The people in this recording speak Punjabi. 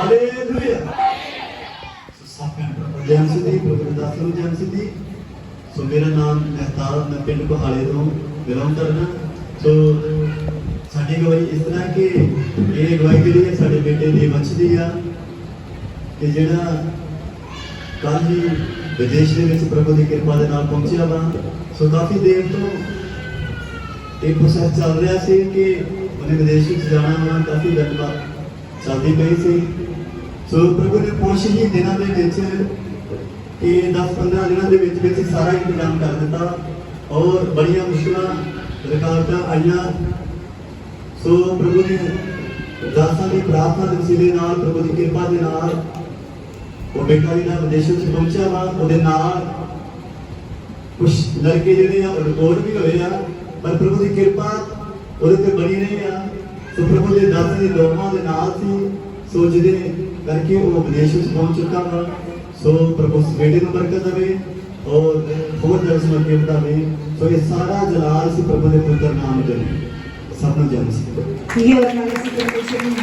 ਹਾਲੇਲੂਇਆ ਸਾਫਿਆਂ ਸਿੱਧੀ ਪ੍ਰਭੂ ਨੂੰ ਜੈਮ ਸਿੱਧੀ ਸੋ ਮੇਰਾ ਨਾਮ ਮਹਿਤਾਬ, ਮੈਂ ਪਿੰਡ ਕੋਹਾਲੇ ਤੋਂ ਬਿਲੋਂਗ ਕਰਦਾ ਸੋ ਸਾਡੀ ਗਵਾਹੀ ਇਸ ਤਰ੍ਹਾਂ ਕਿ ਇਹ ਗਵਾਹੀ ਜਿਹੜੀ ਹੈ ਸਾਡੇ ਬੇਟੇ ਦੀ ਵੰਸ਼ ਦੀ ਆ। ਕਿ ਜਿਹੜਾ ਕੱਲ ਹੀ ਵਿਦੇਸ਼ ਦੇ ਵਿੱਚ ਪ੍ਰਭੂ ਦੀ ਕਿਰਪਾ ਦੇ ਨਾਲ ਪਹੁੰਚਿਆ ਵਾ। ਸੋ ਕਾਫੀ ਦੇਰ ਤੋਂ ਇਹ ਪ੍ਰੋਸੈਸ ਚੱਲ ਰਿਹਾ ਸੀ ਕਿ ਉਹਨੇ ਵਿਦੇਸ਼ ਵਿੱਚ ਜਾਣਾ ਵਾ। ਕਾਫੀ ਗੱਲਬਾਤ ਚੱਲਦੀ ਪਈ ਸੀ। ਸੋ ਪ੍ਰਭੂ ਨੇ ਕੁਛ ਹੀ ਦਿਨਾਂ ਦੇ ਵਿੱਚ ਕਿ 10-15 ਦਿਨਾਂ ਦੇ ਵਿੱਚ ਵਿੱਚ ਸਾਰਾ ਇੰਤਜ਼ਾਮ ਕਰ ਦਿੱਤਾ ਔਰ ਬੜੀਆਂ ਮੁਸ਼ਕਲਾਂ ਰੁਕਾਵਟਾਂ ਆਈਆਂ। ਸੋ ਪ੍ਰਭੂ ਨੇ ਦਾਸਾਂ ਦੀ ਪ੍ਰਾਰਥਨਾ ਦੇ ਵਸੀਲੇ ਨਾਲ ਪ੍ਰਭੂ ਦੀ ਕਿਰਪਾ ਦੇ ਨਾਲ ਉਹ ਬੇਟਾ ਜਿਹੜਾ ਵਿਦੇਸ਼ ਵਿੱਚ ਪਹੁੰਚਿਆ ਵਾ, ਉਹਦੇ ਨਾਲ ਕੁਝ ਲੜਕੇ ਜਿਹੜੇ ਆ, ਉਹ ਰਿਕਾਰਡ ਵੀ ਹੋਏ ਆ, ਪਰ ਪ੍ਰਭੂ ਦੀ ਕਿਰਪਾ ਉਹਦੇ ਤੇ ਬਣੀ ਨਹੀਂ ਆ। ਸੋ ਪ੍ਰਭੂ ਦੇ ਦਾਸਾਂ ਦੀ ਲੋਕਾਂ ਦੇ ਨਾਲ ਸੀ। ਸੋ ਜਿਹਦੇ ਕਰਕੇ ਉਹ ਵਿਦੇਸ਼ ਵਿੱਚ ਪਹੁੰਚ ਚੁੱਕਾ ਹਾਂ ਸੋ ਪ੍ਰਭੂ ਬੇਟੇ ਨੂੰ ਬਰਕਤ ਦੇਵੇ ਔਰ ਹੋਰ ਦਰਸ਼ਨ ਕੇ ਬਤਾਵੇ ਸੋ ਇਹ ਸਾਰਾ ਜਲਾਲ ਸੀ ਪ੍ਰਭੂ ਦੇ ਪੁੱਤਰ ਨਾਮ ਦੇ ਸਭ ਨੂੰ ਜਨਮ ਸੀ ਇਹ ਉਹਨਾਂ ਦੇ ਸਿੱਖ